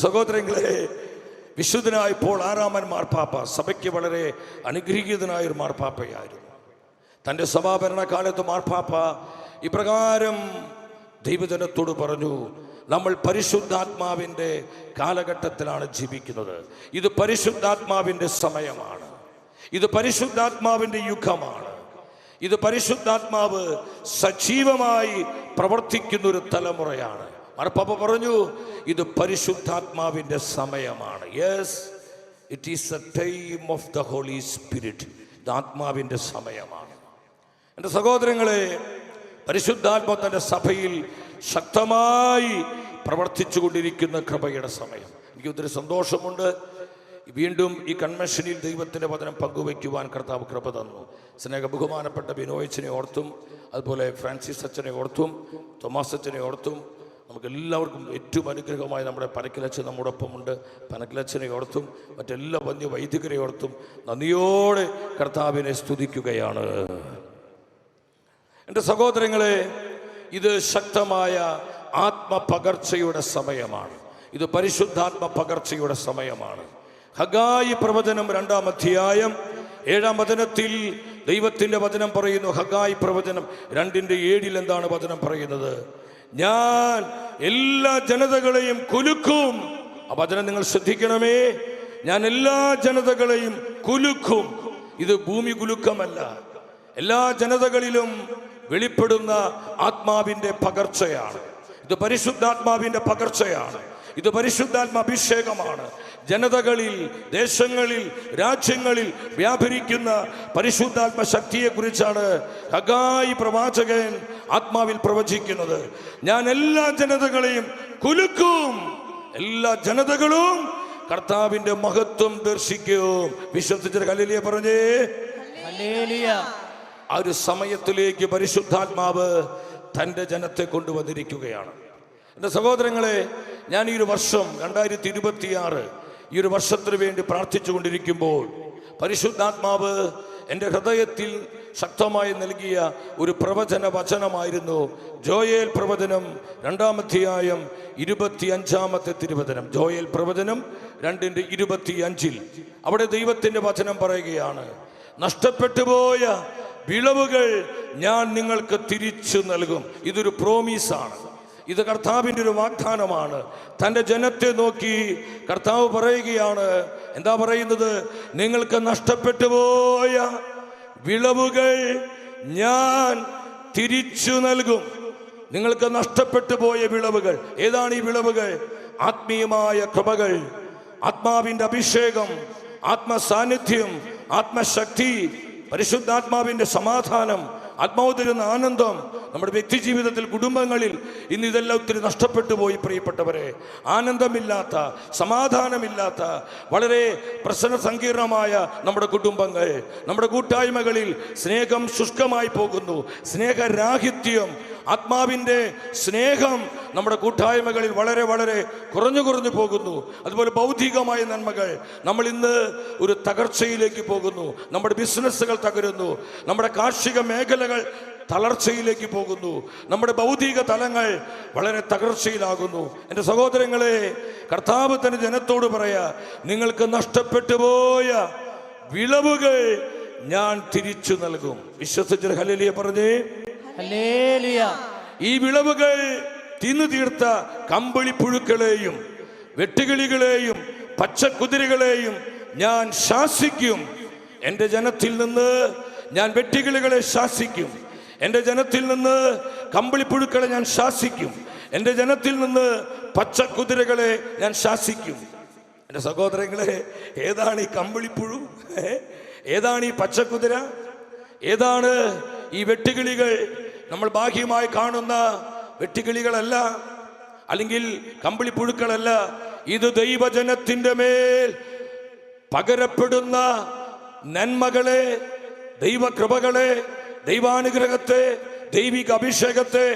സഹോദരങ്ങളെ വിശുദ്ധനായ പോൾ ആറാമൻ മാർപ്പാപ്പ സഭയ്ക്ക് വളരെ അനുഗ്രഹീതനായ ഒരു മാർപ്പാപ്പയായിരുന്നു തന്റെ സഭാഭരണ കാലത്ത് മാർപ്പാപ്പ ഇപ്രകാരം ദൈവജനത്തോട് പറഞ്ഞു നമ്മൾ പരിശുദ്ധാത്മാവിന്റെ കാലഘട്ടത്തിലാണ് ജീവിക്കുന്നത്. ഇത് പരിശുദ്ധാത്മാവിന്റെ സമയമാണ്. ഇത് പരിശുദ്ധാത്മാവിന്റെ യുഗമാണ്. ഇത് പരിശുദ്ധാത്മാവ് സജീവമായി പ്രവർത്തിക്കുന്നൊരു തലമുറയാണ്. മാർപ്പാപ്പ പറഞ്ഞു ഇത് പരിശുദ്ധാത്മാവിന്റെ സമയമാണ്. Yes it is a time of the Holy Spirit ഇത് ആത്മാവിന്റെ സമയമാണ്. എന്റെ സഹോദരങ്ങളെ പരിശുദ്ധാത്മ തന്റെ സഭയിൽ ശക്തമായി പ്രവർത്തിച്ചു കൊണ്ടിരിക്കുന്ന കൃപയുടെ സമയം. എനിക്ക് ഒത്തിരി സന്തോഷമുണ്ട്. വീണ്ടും ഈ കൺവെൻഷനിൽ ദൈവത്തിന്റെ വചനം പങ്കുവയ്ക്കുവാൻ കർത്താവ് കൃപ തന്നു. സ്നേഹ ബഹുമാനപ്പെട്ട ബിനോയച്ചനെ ഓർത്തും അതുപോലെ ഫ്രാൻസിസ് അച്ഛനെ ഓർത്തും തോമസ് അച്ഛനെ ഓർത്തും നമുക്ക് എല്ലാവർക്കും ഏറ്റവും അനുഗ്രഹമായി നമ്മുടെ പനക്കിലച്ഛൻ നമ്മുടെ ഒപ്പമുണ്ട് പനക്കിലച്ഛനെ ഓർത്തും മറ്റെല്ലാ വന്യ വൈദികരെ ഓർത്തും നന്ദിയോടെ കർത്താവിനെ സ്തുതിക്കുകയാണ്. എന്റെ സഹോദരങ്ങളെ ഇത് ശക്തമായ ആത്മപകർച്ചയുടെ സമയമാണ്. ഇത് പരിശുദ്ധാത്മ പകർച്ചയുടെ സമയമാണ്. ഹഗായി പ്രവചനം രണ്ടാം അധ്യായം ഏഴാം വചനത്തിൽ ദൈവത്തിന്റെ വചനം പറയുന്നു. ഹഗായി പ്രവചനം രണ്ടിന്റെ ഏഴിൽ എന്താണ് വചനം പറയുന്നത്? ഞാൻ എല്ലാ ജനതകളെയും കുലുക്കും. ആ വചനം നിങ്ങൾ ശ്രദ്ധിക്കണമേ. ഞാൻ എല്ലാ ജനതകളെയും കുലുക്കും. ഇത് ഭൂമി കുലുക്കമല്ല. എല്ലാ ജനതകളിലും വെളിപ്പെടുന്ന ആത്മാവിന്റെ പകർച്ചയാണ്. ഇത് പരിശുദ്ധാത്മാവിന്റെ പകർച്ചയാണ്. ഇത് പരിശുദ്ധാത്മ അഭിഷേകമാണ് ജനതകളിൽ ദേശങ്ങളിൽ രാജ്യങ്ങളിൽ വ്യാപരിക്കുന്ന പരിശുദ്ധാത്മ ശക്തിയെക്കുറിച്ചാണ് ഹഗായി പ്രവാചകൻ ആത്മാവിൽ പ്രവചിക്കുന്നത്. ഞാൻ എല്ലാ ജനതകളെയും കുലുക്കും. എല്ലാ ജനതകളും കർത്താവിന്റെ മഹത്വം ദർശിക്കും. വിശ്വസിച്ച കല്ലിലിയെ പറഞ്ഞേ. ആ ഒരു സമയത്തിലേക്ക് പരിശുദ്ധാത്മാവ് തന്റെ ജനത്തെ കൊണ്ടുവന്നിരിക്കുകയാണ്. എന്റെ സഹോദരങ്ങളെ ഞാൻ ഈ ഒരു വർഷം രണ്ടായിരത്തി ഇരുപത്തിയാറ് ഈ ഒരു വർഷത്തിന് വേണ്ടി പ്രാർത്ഥിച്ചു കൊണ്ടിരിക്കുമ്പോൾ പരിശുദ്ധാത്മാവ് എന്റെ ഹൃദയത്തിൽ ശക്തമായി നൽകിയ ഒരു പ്രവചന വചനമായിരുന്നു ജോയേൽ പ്രവചനം രണ്ടാമധ്യായം ഇരുപത്തി അഞ്ചാമത്തെ തിരുവചനം. ജോയേൽ പ്രവചനം രണ്ടിന്റെ ഇരുപത്തി അഞ്ചിൽ അവിടെ ദൈവത്തിന്റെ വചനം പറയുകയാണ് നഷ്ടപ്പെട്ടു പോയ വിളവുകൾ ഞാൻ നിങ്ങൾക്ക് തിരിച്ചു നൽകും. ഇതൊരു പ്രോമീസാണ് ഇത് കർത്താവിന്റെ ഒരു വാഗ്ദാനമാണ്. തന്റെ ജനത്തെ നോക്കി കർത്താവ് പറയുകയാണ് എന്താ പറയുന്നത്? നിങ്ങൾക്ക് നഷ്ടപ്പെട്ടു പോയ വിളവുകൾ ഞാൻ തിരിച്ചു നൽകും. നിങ്ങൾക്ക് നഷ്ടപ്പെട്ടു പോയ വിളവുകൾ. ഏതാണ് ഈ വിളവുകൾ? ആത്മീയമായ കൃപകൾ ആത്മാവിന്റെ അഭിഷേകം ആത്മസാന്നിധ്യം ആത്മശക്തി പരിശുദ്ധാത്മാവിന്റെ സമാധാനം ആത്മാവ് തരുന്ന ആനന്ദം നമ്മുടെ വ്യക്തി ജീവിതത്തിൽ കുടുംബങ്ങളിൽ ഇന്ന് ഇതെല്ലാം ഒത്തിരി നഷ്ടപ്പെട്ടു പോയി പ്രിയപ്പെട്ടവരെ. ആനന്ദമില്ലാത്ത സമാധാനമില്ലാത്ത വളരെ പ്രശ്ന സങ്കീർണമായ നമ്മുടെ കുടുംബങ്ങൾ നമ്മുടെ കൂട്ടായ്മകളിൽ സ്നേഹം ശുഷ്കമായി പോകുന്നു. സ്നേഹരാഹിത്യം ആത്മാവിന്റെ സ്നേഹം നമ്മുടെ കൂട്ടായ്മകളിൽ വളരെ വളരെ കുറഞ്ഞു കുറഞ്ഞു പോകുന്നു. അതുപോലെ ബൗദ്ധികമായ നന്മകൾ നമ്മൾ ഇന്ന് ഒരു തകർച്ചയിലേക്ക് പോകുന്നു. നമ്മുടെ ബിസിനസ്സുകൾ തകരുന്നു. നമ്മുടെ കാർഷിക മേഖലകൾ തളർച്ചയിലേക്ക് പോകുന്നു. നമ്മുടെ ഭൗതിക തലങ്ങൾ വളരെ തകർച്ചയിലാകുന്നു. എന്റെ സഹോദരങ്ങളെ കർത്താവ് തന്നെ ജനത്തോട് പറയാ നിങ്ങൾക്ക് നഷ്ടപ്പെട്ടു പോയ വിളവുകൾ ഞാൻ തിരിച്ചു നൽകും. വിശ്വസിച്ചൊരു ഹലലിയെ പറഞ്ഞേ. ഈ വിളവുകൾ തിന്നു തീർത്ത കമ്പിളി കമ്പിളിപ്പുഴുക്കളെയും വെട്ടുകിളികളെയും പച്ചക്കുതിരകളെയും ഞാൻ ശാസിക്കും. എന്റെ ജനത്തിൽ നിന്ന് ഞാൻ വെട്ടുകിളികളെ ശാസിക്കും. എന്റെ ജനത്തിൽ നിന്ന് കമ്പിളിപ്പുഴുക്കളെ ഞാൻ ശാസിക്കും. എന്റെ ജനത്തിൽ നിന്ന് പച്ചക്കുതിരകളെ ഞാൻ ശാസിക്കും. എന്റെ സഹോദരങ്ങളെ ഏതാണ് ഈ കമ്പിളിപ്പുഴു? ഏതാണ് ഈ പച്ചക്കുതിര? ഏതാണ് ഈ വെട്ടുകിളികൾ നമ്മൾ ബാഹ്യമായി കാണുന്ന വെട്ടിക്കിളികളല്ല അല്ലെങ്കിൽ കമ്പിളിപ്പുഴുക്കളല്ല ഇത് ദൈവജനത്തിന്റെ മേൽ പകരപ്പെടുന്ന നന്മകളെ ദൈവകൃപകളെ ദൈവാനുഗ്രഹത്തെ ദൈവിക അഭിഷേകത്തെ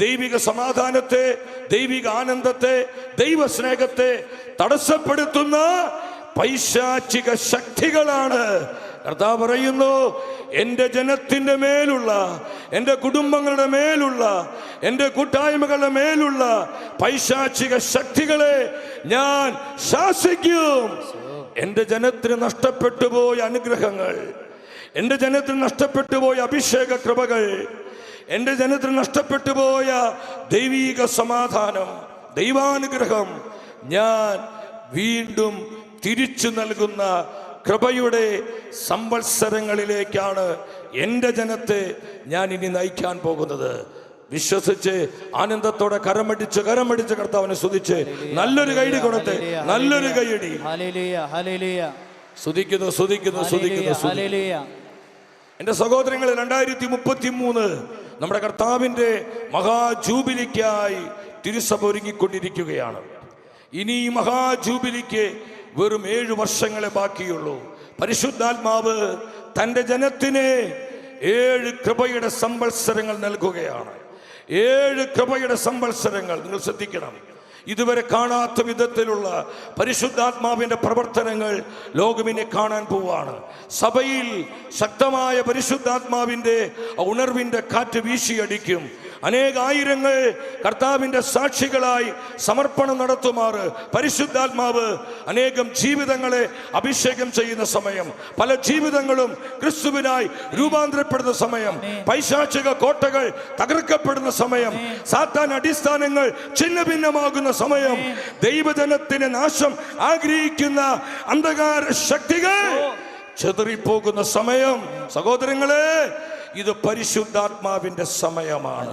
ദൈവിക സമാധാനത്തെ ദൈവിക ആനന്ദത്തെ ദൈവസ്നേഹത്തെ തടസ്സപ്പെടുത്തുന്ന പൈശാചിക ശക്തികളാണ് കർത്താവ് പറയുന്നു എന്റെ ജനത്തിന്റെ മേലുള്ള എന്റെ കുടുംബങ്ങളുടെ മേലുള്ള എന്റെ കൂട്ടായ്മകളുടെ മേലുള്ള പൈശാചിക ശക്തികളെ ഞാൻ ശാസിക്കും. എന്റെ ജനത്തിന് നഷ്ടപ്പെട്ടു പോയ അനുഗ്രഹങ്ങൾ എന്റെ ജനത്തിന് നഷ്ടപ്പെട്ടു പോയ അഭിഷേക കൃപകൾ എന്റെ ജനത്തിന് നഷ്ടപ്പെട്ടു പോയ ദൈവീക സമാധാനം ദൈവാനുഗ്രഹം ഞാൻ വീണ്ടും തിരിച്ചു നൽകുന്ന കൃപയുടെ സംവത്സരങ്ങളിലേക്കാണ് എന്റെ ജനത്തെ ഞാൻ ഇനി നയിക്കാൻ പോകുന്നത്. വിശ്വസിച്ച് ആനന്ദത്തോടെ കരമടിച്ച് കരമടിച്ച് കർത്താവിനെ സ്തുതിച്ച് നല്ലൊരു കൈഡി കൊടുത്ത് നല്ലൊരു കൈയടി. സ്തുതിക്കുന്നു സ്തുതിക്കുന്നു സ്തുതിക്കുന്നു എന്റെ സഹോദരങ്ങൾ രണ്ടായിരത്തി മുപ്പത്തി മൂന്ന് നമ്മുടെ കർത്താവിന്റെ മഹാജൂബിലിക്കായി തിരുസഭ ഒരുങ്ങിക്കൊണ്ടിരിക്കുകയാണ്. ഇനി ഈ മഹാജൂബിലിക്ക് വെറും ഏഴു വർഷങ്ങളെ ബാക്കിയുള്ളൂ. പരിശുദ്ധാത്മാവ് തന്റെ ജനത്തിന് ഏഴ് കൃപയുടെ സംവത്സരങ്ങൾ നൽകുകയാണ്. ഏഴ് കൃപയുടെ സംവത്സരങ്ങൾ നിങ്ങൾ ശ്രദ്ധിക്കണം. ഇതുവരെ കാണാത്ത വിധത്തിലുള്ള പരിശുദ്ധാത്മാവിന്റെ പ്രവർത്തനങ്ങൾ ലോകമിനെ കാണാൻ പോവാണ്. സഭയിൽ ശക്തമായ പരിശുദ്ധാത്മാവിന്റെ ഉണർവിന്റെ കാറ്റ് വീശിയടിക്കും. അനേകായിരങ്ങൾ കർത്താവിന്റെ സാക്ഷികളായി സമർപ്പണം നടത്തുമാറ് പരിശുദ്ധാത്മാവ് അനേകം ജീവിതങ്ങളെ അഭിഷേകം ചെയ്യുന്ന സമയം. പല ജീവിതങ്ങളും ക്രിസ്തുവിനായി രൂപാന്തരപ്പെടുന്ന സമയം. പൈശാചിക കോട്ടകൾ തകർക്കപ്പെടുന്ന സമയം. സാത്താൻ അടിസ്ഥാനങ്ങൾ ഛിന്ന ഭിന്നമാകുന്ന സമയം ദൈവജനത്തിന് നാശം ആഗ്രഹിക്കുന്ന അന്ധകാര ശക്തികൾ ചെതറിപ്പോകുന്ന സമയം. സഹോദരങ്ങളെ ഇത് പരിശുദ്ധാത്മാവിന്റെ സമയമാണ്.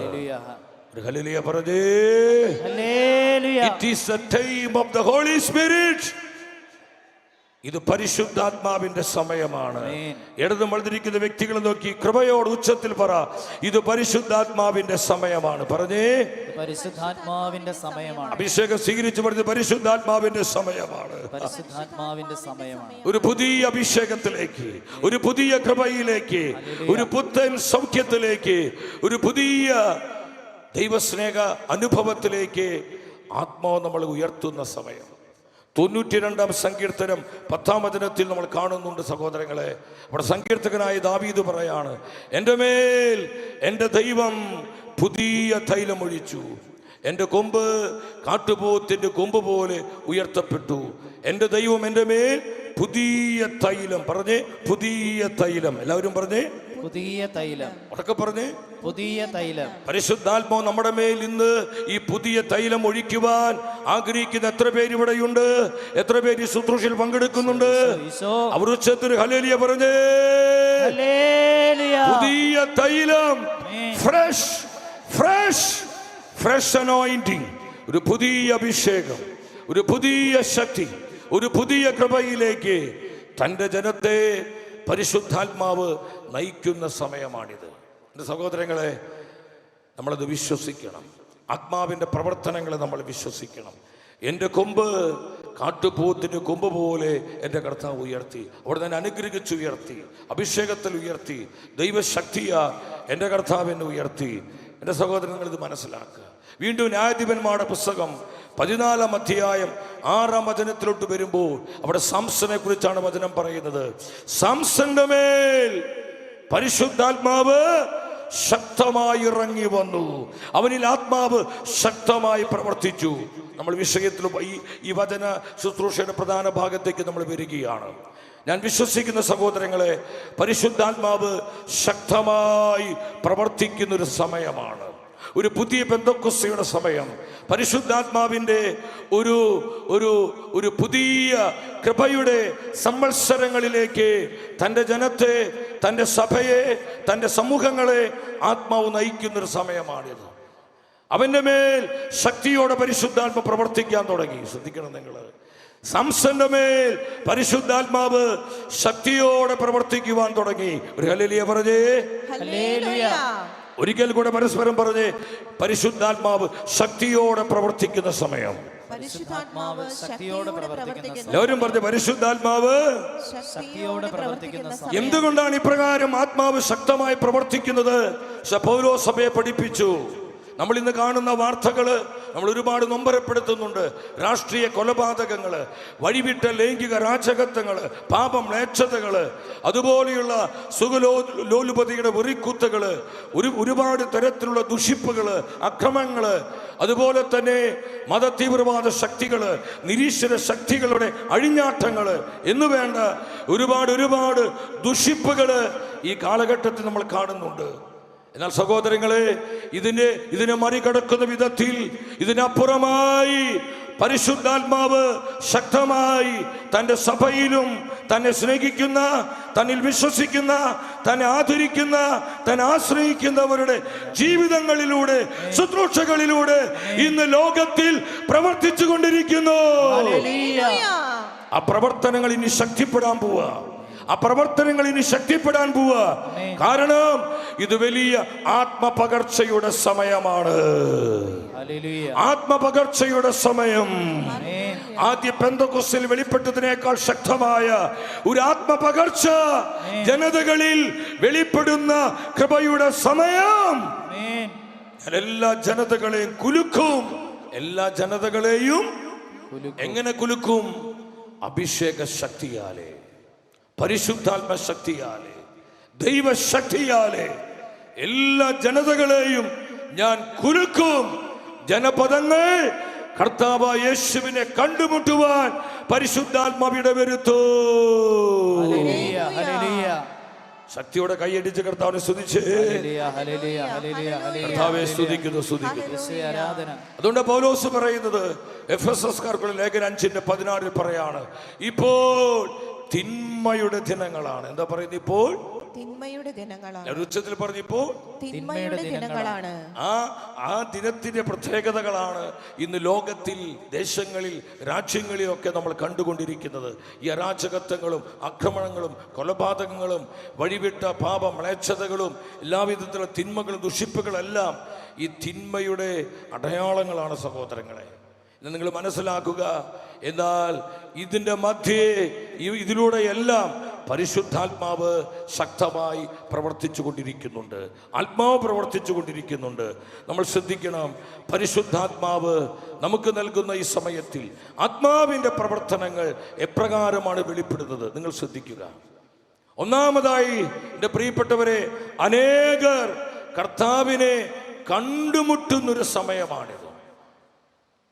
പറഞ്ഞേ it is the time of the Holy Spirit ഇത് പരിശുദ്ധാത്മാവിന്റെ സമയമാണ്. ഇടതു വലുതിരിക്കുന്ന വ്യക്തികളെ നോക്കി കൃപയോട് ഉച്ചത്തിൽ പറ. ഇത് പരിശുദ്ധാത്മാവിന്റെ സമയമാണ്. പറഞ്ഞേ. പരിശുദ്ധാത്മാവിന്റെ സമയമാണ്. അഭിഷേകം സ്വീകരിച്ചു പറഞ്ഞത് പരിശുദ്ധാത്മാവിന്റെ സമയമാണ്. പരിശുദ്ധാത്മാവിന്റെ സമയമാണ്. ഒരു പുതിയ അഭിഷേകത്തിലേക്ക് ഒരു പുതിയ കൃപയിലേക്ക് ഒരു പുത്തൻ സൗഖ്യത്തിലേക്ക് ഒരു പുതിയ ദൈവസ്നേഹ അനുഭവത്തിലേക്ക് ആത്മാവ് നമ്മൾ ഉയർത്തുന്ന സമയം. തൊണ്ണൂറ്റി രണ്ടാം സങ്കീർത്തനം പത്താം വചനത്തിൽ നമ്മൾ കാണുന്നുണ്ട് സഹോദരങ്ങളെ. അവിടെ സങ്കീർത്തകനായ ദാവീദ് പറയാണ് എന്റെ മേൽ എന്റെ ദൈവം പുതിയ തൈലമൊഴിച്ചു എന്റെ കൊമ്പ് കാട്ടുപോത്തിന്റെ കൊമ്പ് പോലെ ഉയർത്തപ്പെട്ടു. എന്റെ ദൈവം എന്റെ മേൽ പുതിയ തൈലം. പറഞ്ഞേ പുതിയ തൈലം. എല്ലാവരും പറഞ്ഞേ? പുതിയ തൈലം. ഉടക്കെ പറഞ്ഞേ? പുതിയ തൈലം. പരിശുദ്ധാത്മാവ് നമ്മുടെ മേൽ ഇന്ന് ഈ പുതിയ തൈലം ഒഴിക്കുവാൻ ആഗ്രഹിക്കുന്ന എത്ര പേര് ഇവിടെയുണ്ട്? എത്ര പേര് ഈ ശുശ്രൂഷയിൽ പങ്കെടുക്കുന്നുണ്ട്? അവർ ഉച്ചത്തിൽ ഹലേലിയ പറഞ്ഞേ. പുതിയ തൈലം. Fresh fresh. ഫ്രഷ് അനോയിന്റിങ് ഒരു പുതിയ അഭിഷേകം. ഒരു പുതിയ ശക്തി. ഒരു പുതിയ കൃപയിലേക്ക് തന്റെ ജനത്തെ പരിശുദ്ധാത്മാവ് നയിക്കുന്ന സമയമാണിത്. എന്റെ സഹോദരങ്ങളെ നമ്മളത് വിശ്വസിക്കണം. ആത്മാവിന്റെ പ്രവർത്തനങ്ങളെ നമ്മൾ വിശ്വസിക്കണം. എന്റെ കൊമ്പ് കാട്ടുപൂത്തിന്റെ കൊമ്പ് പോലെ എന്റെ കർത്താവ് ഉയർത്തി. അവിടെ ഞാൻ അനുഗ്രഹിച്ച് ഉയർത്തി. അഭിഷേകത്തിൽ ഉയർത്തി. ദൈവശക്തിയ എന്റെ കർത്താവിനെ ഉയർത്തി. എന്റെ സഹോദരങ്ങൾ ഇത് മനസ്സിലാക്കുക. വീണ്ടും ന്യായാധിപന്മാരുടെ പുസ്തകം പതിനാലാം അധ്യായം ആറാം വചനത്തിലോട്ട് വരുമ്പോൾ അവിടെ സാംസനെ കുറിച്ചാണ് വചനം പറയുന്നത്. സാംസന്റെ മേൽ പരിശുദ്ധാത്മാവ് ശക്തമായി ഇറങ്ങി വന്നു. അവനിൽ ആത്മാവ് ശക്തമായി പ്രവർത്തിച്ചു. നമ്മൾ വിഷയത്തിൽ ഈ ഈ വചന ശുശ്രൂഷയുടെ പ്രധാന ഭാഗത്തേക്ക് നമ്മൾ വരികയാണ്. ഞാൻ വിശ്വസിക്കുന്ന സഹോദരങ്ങളെ പരിശുദ്ധാത്മാവ് ശക്തമായി പ്രവർത്തിക്കുന്ന ഒരു സമയമാണ്. ഒരു പുതിയ ബന്ധക്കുസ്തയുടെ സമയം. പരിശുദ്ധാത്മാവിന്റെ ഒരു ഒരു ഒരു പുതിയ കൃപയുടെ സംവത്സരങ്ങളിലേക്ക് തന്റെ ജനത്തെ തന്റെ സഭയെ തന്റെ സമൂഹങ്ങളെ ആത്മാവ് നയിക്കുന്നൊരു സമയമാണിത്. അവന്റെ മേൽ ശക്തിയോടെ പരിശുദ്ധാത്മ പ്രവർത്തിക്കാൻ തുടങ്ങി. ശ്രദ്ധിക്കണം നിങ്ങൾ സംസന്റെ മേൽ പരിശുദ്ധാത്മാവ് ശക്തിയോടെ പ്രവർത്തിക്കുവാൻ തുടങ്ങി. ഒരു ഹലിയ പറഞ്ഞേ. ഹല്ലേലൂയ. ഒരിക്കൽ കൂടെ പരസ്പരം പറഞ്ഞ് പരിശുദ്ധാത്മാവ് ശക്തിയോടെ പ്രവർത്തിക്കുന്ന സമയം. പരിശുദ്ധാത്മാവ് ശക്തിയോടെ പ്രവർത്തിക്കുന്ന എല്ലാവരും പറഞ്ഞ് പരിശുദ്ധാത്മാവ് ശക്തിയോടെ പ്രവർത്തിക്കുന്ന സമയം. എന്തുകൊണ്ടാണ് ഇപ്രകാരം ആത്മാവ് ശക്തമായി പ്രവർത്തിക്കുന്നത്? പൗരോ സഭയെ പഠിപ്പിച്ചു. നമ്മൾ ഇന്ന് കാണുന്ന വാർത്തകൾ നമ്മൾ ഒരുപാട് നൊമ്പരപ്പെടുത്തുന്നുണ്ട്. രാഷ്ട്രീയ കൊലപാതകങ്ങൾ വഴിവിട്ട ലൈംഗിക രാജകത്വങ്ങൾ പാപം മ്ലേച്ഛതകൾ അതുപോലെയുള്ള സുഖലോ ലോലുപതിയുടെ വെറിക്കുത്തുകൾ ഒരു ഒരുപാട് തരത്തിലുള്ള ദുഷിപ്പുകൾ അക്രമങ്ങൾ അതുപോലെ തന്നെ മത തീവ്രവാദ ശക്തികൾ നിരീശ്വര ശക്തികളുടെ അഴിഞ്ഞാട്ടങ്ങൾ എന്ന് വേണ്ട ഒരുപാട് ഒരുപാട് ദുഷിപ്പുകൾ ഈ കാലഘട്ടത്തിൽ നമ്മൾ കാണുന്നുണ്ട്. എന്നാൽ സഹോദരങ്ങളെ ഇതിനെ ഇതിനെ മറികടക്കുന്ന വിധത്തിൽ ഇതിനപ്പുറമായി പരിശുദ്ധാത്മാവ് ശക്തമായി തന്റെ സഭയിലും തന്നെ സ്നേഹിക്കുന്ന തന്നിൽ വിശ്വസിക്കുന്ന തന്നെ ആദരിക്കുന്ന തന്നെ ആശ്രയിക്കുന്നവരുടെ ജീവിതങ്ങളിലൂടെ ശുശ്രൂഷകളിലൂടെ ഇന്ന് ലോകത്തിൽ പ്രവർത്തിച്ചു കൊണ്ടിരിക്കുന്നു. ആ പ്രവർത്തനങ്ങൾ ഇനി ശക്തിപ്പെടാൻ പോവുക ആ പ്രവർത്തനങ്ങൾ ഇനി ശക്തിപ്പെടാൻ പോവുക. കാരണം ഇത് വലിയ ആത്മപകർച്ചയുടെ സമയമാണ്. ആത്മപകർച്ചയുടെ സമയം. ആദ്യ പെന്തകുസിൽ വെളിപ്പെട്ടതിനേക്കാൾ ശക്തമായ ഒരു ആത്മപകർച്ച ജനതകളിൽ വെളിപ്പെടുന്ന കൃപയുടെ സമയം. ഞാൻ എല്ലാ ജനതകളെയും കുലുക്കും. എല്ലാ ജനതകളെയും എങ്ങനെ കുലുക്കും? അഭിഷേക ശക്തിയാലെ പരിശുദ്ധാത്മ ശക്തിയാലെ ദൈവശക്തിയാലെ എല്ലാ ജനതകളെയും ഞാൻ കുലുക്കും. ജനപദങ്ങൾ കർത്താവ് യേശുവിനെ കണ്ടുമുട്ടുവാൻ പരിശുദ്ധാത്മാവിടെ വരുത്തൂ. ശക്തിയോടെ കൈയടിച്ച് കർത്താവിനെ സ്തുതിച്ച്. കർത്താവെ സ്തുതിക്കുന്നു സ്തുതിക്കുന്നു. ആരാധന. അതുകൊണ്ട് പൗലോസ് പറയുന്നത് എഫ് എസ് എസ്കാർക്കുള്ള ലേഖന അഞ്ചിന്റെ പതിനാറിൽ പറയാണ് ഇപ്പോൾ തിന്മയുടെ ദിനങ്ങളാണ്. എന്താ പറയുന്നത് ഇപ്പോൾ? തിന്മയുടെ ദിനങ്ങളാണ്. ഉച്ചത്തിൽ പറഞ്ഞു ഇപ്പോൾ? തിന്മയുടെ ദിനങ്ങളാണ്. ആ ആ ദിനത്തിന്റെ പ്രത്യേകതകളാണ് ഇന്ന് ലോകത്തിൽ ദേശങ്ങളിൽ രാജ്യങ്ങളിലൊക്കെ നമ്മൾ കണ്ടുകൊണ്ടിരിക്കുന്നത്. ഈ അരാജകത്വങ്ങളും ആക്രമണങ്ങളും കൊലപാതകങ്ങളും വഴിവിട്ട പാപ മ്ലേച്ഛതകളും എല്ലാവിധത്തിലുള്ള തിന്മകളും ദുഷിപ്പുകളെല്ലാം ഈ തിന്മയുടെ അടയാളങ്ങളാണ് സഹോദരങ്ങളെ. ഇന്ന് നിങ്ങൾ മനസ്സിലാക്കുക എന്നാൽ ഇതിന്റെ മധ്യേ ഇതിലൂടെ ഇതിലൂടെയെല്ലാം പരിശുദ്ധാത്മാവ് ശക്തമായി പ്രവർത്തിച്ചു കൊണ്ടിരിക്കുന്നുണ്ട് ആത്മാവ് പ്രവർത്തിച്ചു കൊണ്ടിരിക്കുന്നുണ്ട് നമ്മൾ ശ്രദ്ധിക്കണം പരിശുദ്ധാത്മാവ് നമുക്ക് നൽകുന്ന ഈ സമയത്തിൽ ആത്മാവിന്റെ പ്രവർത്തനങ്ങൾ എപ്രകാരമാണ് വെളിപ്പെടുന്നത്? നിങ്ങൾ ശ്രദ്ധിക്കുക. ഒന്നാമതായി എന്റെ പ്രിയപ്പെട്ടവരെ അനേകർ കർത്താവിനെ കണ്ടുമുട്ടുന്നൊരു സമയമാണിത്.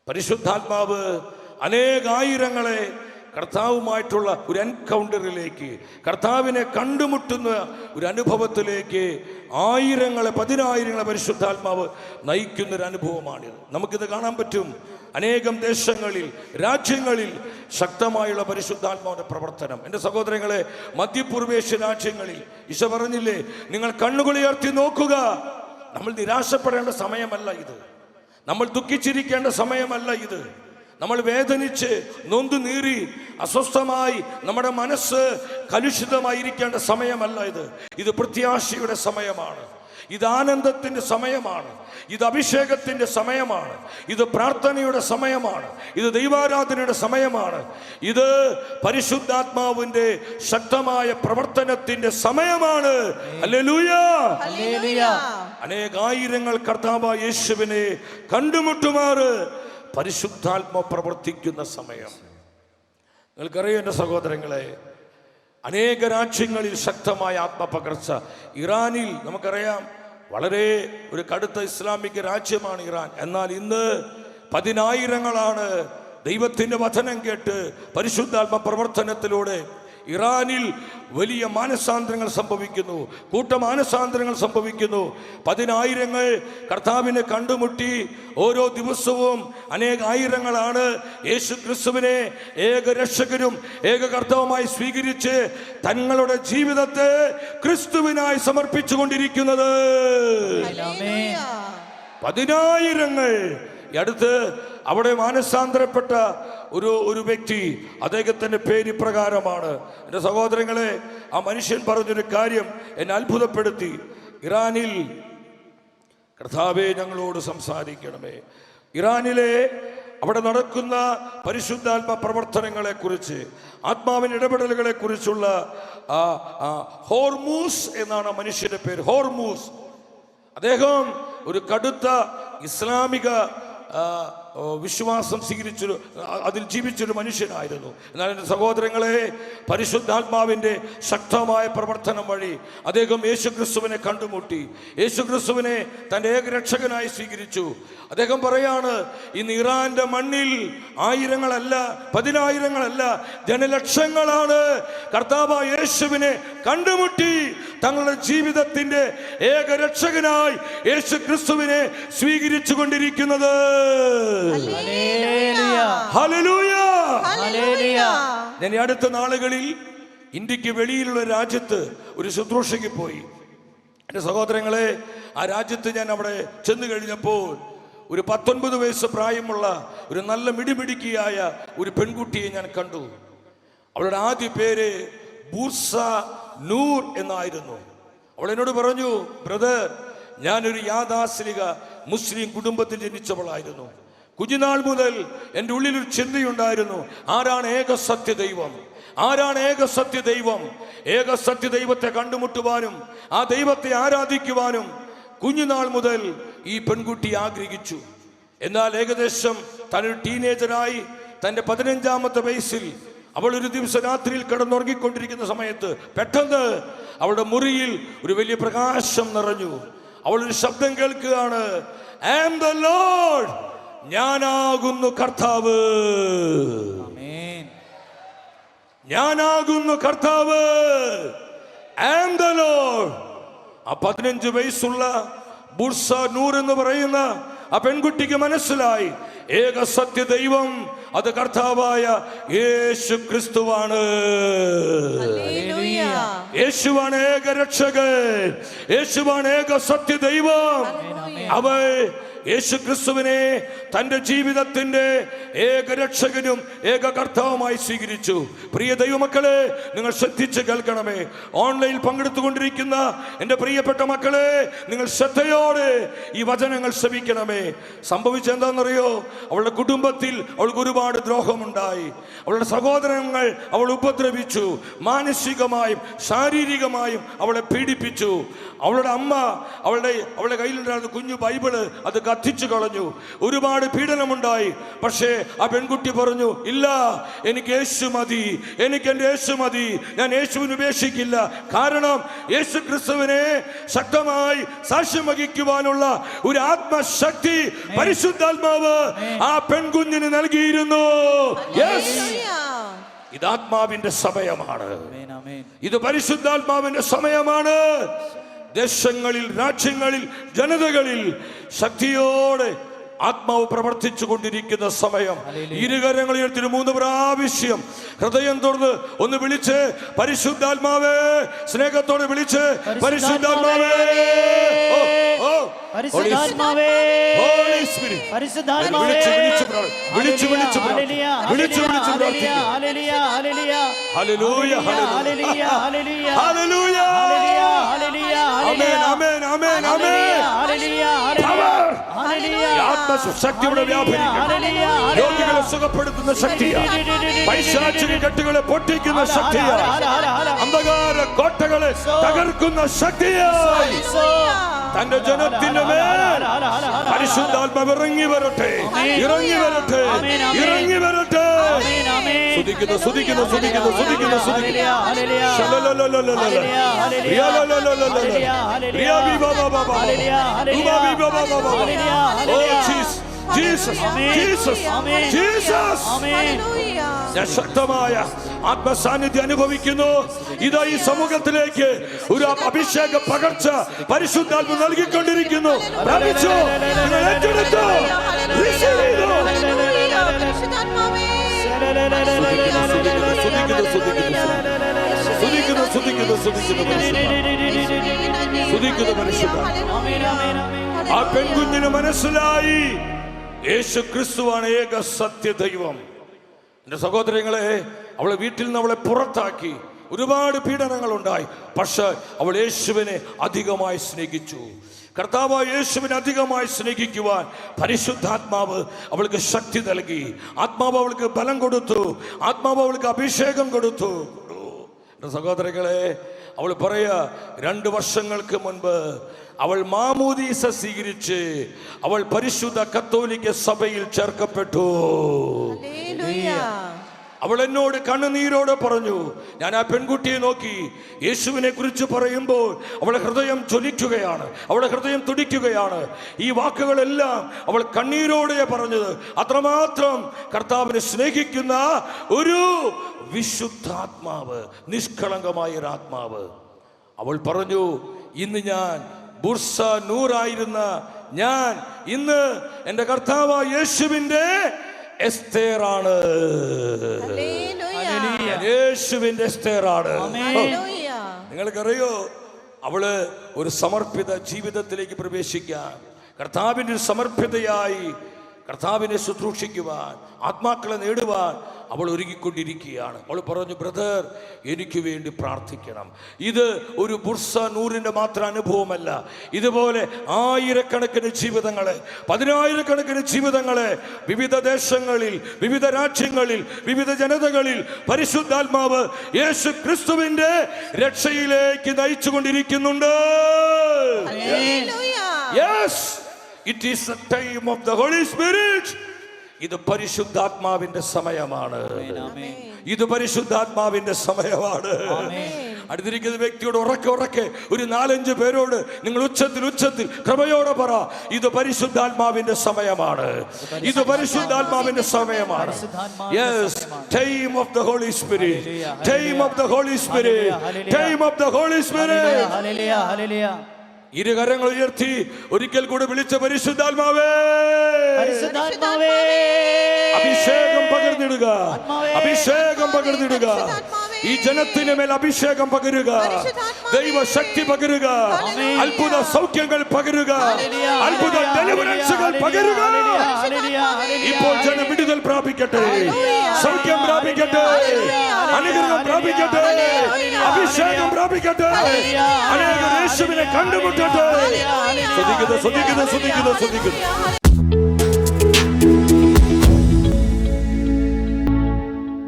പരിശുദ്ധാത്മാവ് അനേകായിരങ്ങളെ കർത്താവുമായിട്ടുള്ള ഒരു എൻകൗണ്ടറിലേക്ക് കർത്താവിനെ കണ്ടുമുട്ടുന്ന ഒരു അനുഭവത്തിലേക്ക് ആയിരങ്ങളെ പതിനായിരങ്ങളെ പരിശുദ്ധാത്മാവ് നയിക്കുന്ന ഒരു അനുഭവമാണിത് നമുക്കിത് കാണാൻ പറ്റും. അനേകം ദേശങ്ങളിൽ രാജ്യങ്ങളിൽ ശക്തമായുള്ള പരിശുദ്ധാത്മാവിന്റെ പ്രവർത്തനം. എന്റെ സഹോദരങ്ങളെ മധ്യപൂർവേഷ്യ രാജ്യങ്ങളിൽ ഈശോ പറഞ്ഞില്ലേ നിങ്ങൾ കണ്ണുകളുയർത്തി നോക്കുക. നമ്മൾ നിരാശപ്പെടേണ്ട സമയമല്ല ഇത്. നമ്മൾ ദുഃഖിച്ചിരിക്കേണ്ട സമയമല്ല ഇത്. നമ്മൾ വേദനിച്ച് നൊന്തു നീറി അസ്വസ്ഥമായി നമ്മുടെ മനസ്സ് കലുഷിതമായിരിക്കേണ്ട സമയമല്ല ഇത്. ഇത് പ്രത്യാശയുടെ സമയമാണ്. ഇത് ആനന്ദത്തിന്റെ സമയമാണ്. ഇത് അഭിഷേകത്തിന്റെ സമയമാണ്. ഇത് പ്രാർത്ഥനയുടെ സമയമാണ്. ഇത് ദൈവാരാധനയുടെ സമയമാണ്. ഇത് പരിശുദ്ധാത്മാവിന്റെ ശക്തമായ പ്രവർത്തനത്തിന്റെ സമയമാണ്. അനേകായിരങ്ങൾ കർത്താവ് യേശുവിനെ കണ്ടുമുട്ടുമാറ്. പരിശുദ്ധാത്മ പ്രവർത്തിക്കുന്ന സമയം. നിങ്ങൾക്കറിയാം എന്റെ സഹോദരങ്ങളെ അനേക രാജ്യങ്ങളിൽ ശക്തമായ ആത്മപകർച്ച. ഇറാനിൽ നമുക്കറിയാം വളരെ ഒരു കടുത്ത ഇസ്ലാമിക രാജ്യമാണ് ഇറാൻ. എന്നാൽ ഇന്ന് പതിനായിരങ്ങളാണ് ദൈവത്തിന്റെ വചനം കേട്ട് പരിശുദ്ധാത്മ പ്രവർത്തനത്തിലൂടെ ഇറാനിൽ വലിയ മാനസാന്തരങ്ങൾ സംഭവിക്കുന്നു കൂട്ട കൂട്ടമാനസാന്തരങ്ങൾ സംഭവിക്കുന്നു. പതിനായിരങ്ങൾ കർത്താവിനെ കണ്ടുമുട്ടി ഓരോ ദിവസവും അനേകായിരങ്ങളാണ് യേശു ക്രിസ്തുവിനെ ഏക രക്ഷകരും ഏക കർത്താവുമായി സ്വീകരിച്ച് തങ്ങളുടെ ജീവിതത്തെ ക്രിസ്തുവിനായി സമർപ്പിച്ചുകൊണ്ടിരിക്കുന്നത്. പതിനായിരങ്ങൾ അടുത്ത് അവിടെ മാനസാന്തരപ്പെട്ട ഒരു ഒരു വ്യക്തി അദ്ദേഹത്തിന്റെ പേര് പ്രകാരമാണ്. എന്റെ സഹോദരങ്ങളെ ആ മനുഷ്യൻ പറഞ്ഞൊരു കാര്യം എന്നെ അത്ഭുതപ്പെടുത്തി. ഇറാനിൽ കർത്താവെ ഞങ്ങളോട് സംസാരിക്കണമേ. ഇറാനിലെ അവിടെ നടക്കുന്ന പരിശുദ്ധാത്മ പ്രവർത്തനങ്ങളെക്കുറിച്ച് ആത്മാവിൻ കുറിച്ചുള്ള ഹോർമൂസ് എന്നാണ് ആ മനുഷ്യന്റെ പേര് ഹോർമൂസ്. അദ്ദേഹം ഒരു കടുത്ത ഇസ്ലാമിക ആ, ഓ, വിശ്വാസം സ്വീകരിച്ചൊരു അതിൽ ജീവിച്ചൊരു മനുഷ്യനായിരുന്നു. എന്നാൽ എന്റെ സഹോദരങ്ങളെ പരിശുദ്ധാത്മാവിന്റെ ശക്തമായ പ്രവർത്തനം വഴി അദ്ദേഹം യേശുക്രിസ്തുവിനെ കണ്ടുമുട്ടി. യേശുക്രിസ്തുവിനെ തന്റെ ഏകരക്ഷകനായി സ്വീകരിച്ചു. അദ്ദേഹം പറയാണ് ഇന്ന് ഇറാന്റെ മണ്ണിൽ ആയിരങ്ങളല്ല പതിനായിരങ്ങളല്ല ജനലക്ഷങ്ങളാണ് കർത്താവ് യേശുവിനെ കണ്ടുമുട്ടി. തങ്ങളുടെ ജീവിതത്തിന്റെ ഏകരക്ഷകനായി യേശു ക്രിസ്തുവിനെ സ്വീകരിച്ചു കൊണ്ടിരിക്കുന്നത് ഞാൻ അടുത്ത നാളുകളിൽ ഇന്ത്യയ്ക്ക് വെളിയിലുള്ള രാജ്യത്ത് ഒരു ശുശ്രൂഷയ്ക്ക് പോയി. എന്റെ സഹോദരങ്ങളെ ആ രാജ്യത്ത് ഞാൻ അവിടെ ചെന്ന് കഴിഞ്ഞപ്പോൾ ഒരു പത്തൊൻപത് വയസ്സ് പ്രായമുള്ള ഒരു നല്ല മിടിമിടുക്കിയായ ഒരു പെൺകുട്ടിയെ ഞാൻ കണ്ടു. അവളുടെ ആദ്യ പേര് ബൂർസ നൂർ എന്നായിരുന്നു. അവൾ എന്നോട് പറഞ്ഞു ബ്രദർ ഞാനൊരു യാഥാസ്ഥിക മുസ്ലിം കുടുംബത്തിൽ ജനിച്ചവളായിരുന്നു. കുഞ്ഞുനാൾ മുതൽ എന്റെ ഉള്ളിലൊരു ചിന്തയുണ്ടായിരുന്നു. ആരാണ് ഏക സത്യ ദൈവം? ആരാണ് ഏക സത്യ ദൈവം? ഏക സത്യ ദൈവത്തെ കണ്ടുമുട്ടുവാനും ആ ദൈവത്തെ ആരാധിക്കുവാനും കുഞ്ഞുനാൾ മുതൽ ഈ പെൺകുട്ടി ആഗ്രഹിച്ചു. എന്നാൽ ഏകദേശം തനൊരു ടീനേജറായി തന്റെ പതിനഞ്ചാമത്തെ വയസ്സിൽ അവൾ ഒരു ദിവസം രാത്രിയിൽ കിടന്നുറങ്ങിക്കൊണ്ടിരിക്കുന്ന സമയത്ത് പെട്ടെന്ന് അവളുടെ മുറിയിൽ ഒരു വലിയ പ്രകാശം നിറഞ്ഞു. അവൾ ഒരു ശബ്ദം കേൾക്കുകയാണ് ആം ദ ലോഡ് ഞാനാകുന്നു കർത്താവ്. ഞാനാകുന്നു കർത്താവ്. ആം പതിനഞ്ച് വയസ്സുള്ള ബുർസ നൂർ എന്ന് പറയുന്ന ആ പെൺകുട്ടിക്ക് മനസ്സിലായി. ഏക സത്യ ദൈവം അത് കർത്താവായ യേശു ക്രിസ്തുവാണ്. യേശുവാണ് ഏക രക്ഷകൻ. യേശുവാണ് ഏക സത്യ ദൈവം. അവ യേശു ക്രിസ്തുവിനെ തന്റെ ജീവിതത്തിന്റെ ഏക രക്ഷകനും ഏക കർത്താവുമായി സ്വീകരിച്ചു. പ്രിയ ദൈവമക്കളെ നിങ്ങൾ ശ്രദ്ധിച്ച് കേൾക്കണമേ. ഓൺലൈനിൽ പങ്കെടുത്തുകൊണ്ടിരിക്കുന്ന എന്റെ പ്രിയപ്പെട്ട മക്കളെ നിങ്ങൾ ശ്രദ്ധയോടെ ഈ വചനങ്ങൾ ശ്രമിക്കണമേ സംഭവിച്ചെന്താണെന്നറിയോ? അവളുടെ കുടുംബത്തിൽ അവൾക്ക് ഒരുപാട് ദ്രോഹമുണ്ടായി. അവളുടെ സഹോദരങ്ങൾ അവൾ ഉപദ്രവിച്ചു. മാനസികമായും ശാരീരികമായും അവളെ പീഡിപ്പിച്ചു. അവളുടെ അമ്മ അവളുടെ അവളുടെ കയ്യിലുണ്ടായിരുന്ന കുഞ്ഞു ബൈബിൾ അത് കത്തിച്ചു കളഞ്ഞു. ഒരുപാട് പീഡനമുണ്ടായി. പക്ഷേ ആ പെൺകുട്ടി പറഞ്ഞു ഇല്ല എനിക്ക് യേശു മതി. എനിക്ക് എന്റെ യേശു മതി. ഞാൻ യേശുവിന് ഉപേക്ഷിക്കില്ല. കാരണം യേശു ക്രിസ്തുവിനെ ശക്തമായി സാക്ഷ്യം വഹിക്കുവാനുള്ള ഒരു ആത്മശക്തി പരിശുദ്ധാത്മാവ് ആ പെൺകുഞ്ഞിന് നൽകിയിരുന്നു. ഇത് ആത്മാവിന്റെ സമയമാണ്. ഇത് പരിശുദ്ധാത്മാവിന്റെ സമയമാണ്. ദേശങ്ങളിൽ രാജ്യങ്ങളിൽ ജനതകളിൽ ശക്തിയോടെ ആത്മാവ് പ്രവർത്തിച്ചു കൊണ്ടിരിക്കുന്ന സമയം. ഇരുകരങ്ങൾ ഉയർത്തി മൂന്ന് പ്രാവശ്യം ഹൃദയം തുറന്ന് ഒന്ന് വിളിച്ച് പരിശുദ്ധാത്മാവേ സ്നേഹത്തോടെ വിളിച്ച് പരിശുദ്ധാത്മാവേ. പരിശുദ്ധാത്മാവേ ഹോളി സ്പിരിറ്റ് പരിശുദ്ധാത്മാവേ വിളിച്ച് വിളിച്ച് വിളിച്ച് വിളിച്ച് hallelujah, hallelujah, hallelujah, hallelujah, hallelujah, hallelujah, hallelujah, amen, amen, amen, amen. Hallelujah, hallelujah, ആത്മശക്തിയുടെ hallelujah, രോഗികളെ സുഖപ്പെടുത്തുന്ന ശക്തിയാണ് പൈശാചിക കെട്ടുകളെ പൊട്ടിക്കുന്ന ശക്തിയാണ്. അന്ധകാര കോട്ടകളെ തകർക്കുന്ന ശക്തിയാണ് തന്റെ ജനത്തിന്റെ മേൽ. പരിശുദ്ധാത്മാവ് ഇറങ്ങി വരട്ടെ. ഇറങ്ങി വരട്ടെ. ഇറങ്ങി വരട്ടെ. സ്തുതിക്കുന്നു സ്തുതിക്കുന്നു സ്തുതിക്കുന്നു സ്തുതിക്കുന്നു സ്തുതിക്കുന്നു ഹല്ലേലൂയ, ഹല്ലേലൂയ. ആമേൻ. ഹല്ലേലൂയ ഞാൻ ശക്തമായ ആത്മസാന്നിധ്യം അനുഭവിക്കുന്നു. ഇതാ ഈ സമൂഹത്തിലേക്ക് ഒരു അഭിഷേക പകർച്ച പരിശുദ്ധാത്മ നൽകിക്കൊണ്ടിരിക്കുന്നു. സ്തുതിക്കുന്നു, സ്തുതിക്കുന്നു, സ്തുതിക്കുന്നു. പരിശുദ്ധ. ആ പെൺകുഞ്ഞിന് മനസ്സിലായി. യേശു ക്രിസ്തുവാണ് ഏക സത്യ ദൈവം എന്റെ സഹോദരങ്ങളെ അവളെ വീട്ടിൽ നിന്ന് അവളെ പുറത്താക്കി ഒരുപാട് പീഡനങ്ങൾ ഉണ്ടായി പക്ഷെ അവൾ യേശുവിനെ അധികമായി സ്നേഹിച്ചു. കർത്താവ് യേശുവിനെ അധികമായി സ്നേഹിക്കുവാൻ പരിശുദ്ധാത്മാവ് അവൾക്ക് ശക്തി നൽകി. ആത്മാവ് അവൾക്ക് ബലം കൊടുത്തു. ആത്മാവ് അവൾക്ക് അഭിഷേകം കൊടുത്തു. സഹോദരങ്ങളെ അവൾ പറയാ രണ്ട് വർഷങ്ങൾക്ക് മുൻപ് അവൾ മാമൂദീസ സ്വീകരിച്ച് അവൾ പരിശുദ്ധ കത്തോലിക്ക സഭയിൽ ചേർക്കപ്പെട്ടു. അവൾ എന്നോട് കണ്ണുനീരോടെ പറഞ്ഞു ഞാൻ ആ പെൺകുട്ടിയെ നോക്കി യേശുവിനെ കുറിച്ച് പറയുമ്പോൾ അവളെ ഹൃദയം ചൊലിക്കുകയാണ് അവളെ ഹൃദയം തുടിക്കുകയാണ്. ഈ വാക്കുകളെല്ലാം അവൾ കണ്ണീരോടെ പറഞ്ഞത്. അത്രമാത്രം കർത്താവിനെ സ്നേഹിക്കുന്ന ഒരു വിശുദ്ധാത്മാവ് നിഷ്കളങ്കമായ ഒരു ആത്മാവ്. അവൾ പറഞ്ഞു ഇന്ന് ഞാൻ ബുർസ നൂറായിരുന്ന ഞാൻ ഇന്ന് എന്റെ കർത്താവ് യേശുവിന്റെ എസ്തേറാണ്. യേശുവിന്റെ എസ്തേറാണ്. നിങ്ങൾക്കറിയോ? അവൾ ഒരു സമർപ്പിത ജീവിതത്തിലേക്ക് പ്രവേശിക്കാൻ കർത്താവിന്റെ സമർപ്പിതയായി കർത്താവിനെ ശുശ്രൂഷിക്കുവാൻ ആത്മാക്കളെ നേടുവാൻ അവൾ ഒരുങ്ങിക്കൊണ്ടിരിക്കുകയാണ്. അവൾ പറഞ്ഞു ബ്രദർ എനിക്ക് വേണ്ടി പ്രാർത്ഥിക്കണം. ഇത് ഒരു ബുർസ നൂറിന്റെ മാത്രം അനുഭവമല്ല. ഇതുപോലെ ആയിരക്കണക്കിന് ജീവിതങ്ങളെ പതിനായിരക്കണക്കിന് ജീവിതങ്ങളെ വിവിധ ദേശങ്ങളിൽ വിവിധ രാജ്യങ്ങളിൽ വിവിധ ജനതകളിൽ പരിശുദ്ധാത്മാവ് യേശു ക്രിസ്തുവിന്റെ രക്ഷയിലേക്ക് നയിച്ചുകൊണ്ടിരിക്കുന്നുണ്ട്. കൊണ്ടിരിക്കുന്നുണ്ട് yes it is time of the Holy Spirit ഇത് പരിശുദ്ധാത്മാവിന്റെ സമയമാണ്. ഇത് പരിശുദ്ധാത്മാവിന്റെ സമയമാണ്. അടുത്തിരിക്കുന്ന വ്യക്തിയോട് ഉറക്കെ ഉറക്കെ ഒരു നാലഞ്ച് പേരോട് നിങ്ങൾ ഉച്ചത്തിൽ ഉച്ചത്തിൽ കൃപയോടെ പറ ഇത് പരിശുദ്ധാത്മാവിന്റെ സമയമാണ്. ഇത് പരിശുദ്ധാത്മാവിന്റെ സമയമാണ്. Yes time of the Holy Spirit time of the Holy Spirit time of the Holy Spirit hallelujah hallelujah ഇരുകരങ്ങൾ ഉയർത്തി ഒരിക്കൽ കൂടെ വിളിച്ച പരിശുദ്ധാത്മാവേ. അഭിഷേകം പകർന്നിടുക. അഭിഷേകം പകർന്നിടുക. ഈ ജനത്തിന് മേൽ അഭിഷേകം പകരുക. ദൈവശക്തി പകരുക. അത്ഭുത സൗഖ്യങ്ങൾ പകരുക. അത്ഭുത ഡെലിവറൻസുകൾ പകരുക. ഇപ്പോൾ ജനം വിടുതൽ പ്രാപിക്കട്ടെ. സൗഖ്യം പ്രാപിക്കട്ടെ. അനുഗ്രഹം പ്രാപിക്കട്ടെ. അഭിഷേകം പ്രാപിക്കട്ടെ. അനേകം യേശുവിനെ കണ്ടുമുട്ടട്ടെ. ശ്രദ്ധിക്കുന്നു ശ്രദ്ധിക്കുന്നു ശ്രദ്ധിക്കുന്നു ശ്രദ്ധിക്കുന്നു